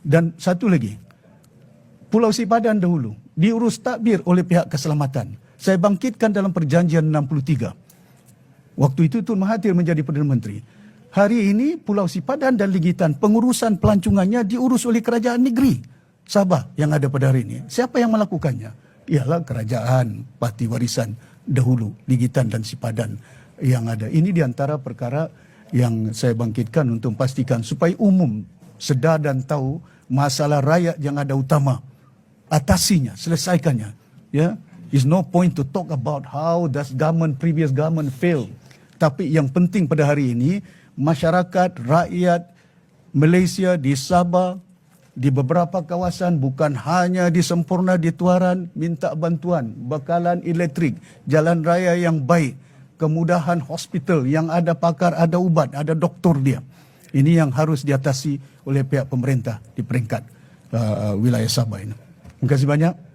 Dan satu lagi, Pulau Sipadan dahulu diurus takbir oleh pihak keselamatan. Saya bangkitkan dalam perjanjian 63. Waktu itu Tun Mahathir menjadi Perdana Menteri. Hari ini Pulau Sipadan dan Ligitan pengurusan pelancongannya diurus oleh kerajaan negeri Sabah yang ada pada hari ini. Siapa yang melakukannya? Ialah kerajaan parti warisan dahulu Ligitan dan Sipadan yang ada. Ini di antara perkara yang saya bangkitkan untuk pastikan supaya umum sedar dan tahu masalah rakyat yang ada utama atasinya, selesaikannya. Ya, is no point to talk about how does government previous government fail. Tapi yang penting pada hari ini masyarakat rakyat Malaysia di Sabah di beberapa kawasan bukan hanya di Sempurna di Tuaran minta bantuan bekalan elektrik, jalan raya yang baik, kemudahan hospital yang ada pakar, ada ubat, ada doktor dia. Ini yang harus diatasi oleh pihak pemerintah di peringkat uh, wilayah Sabah ini. Terima kasih banyak.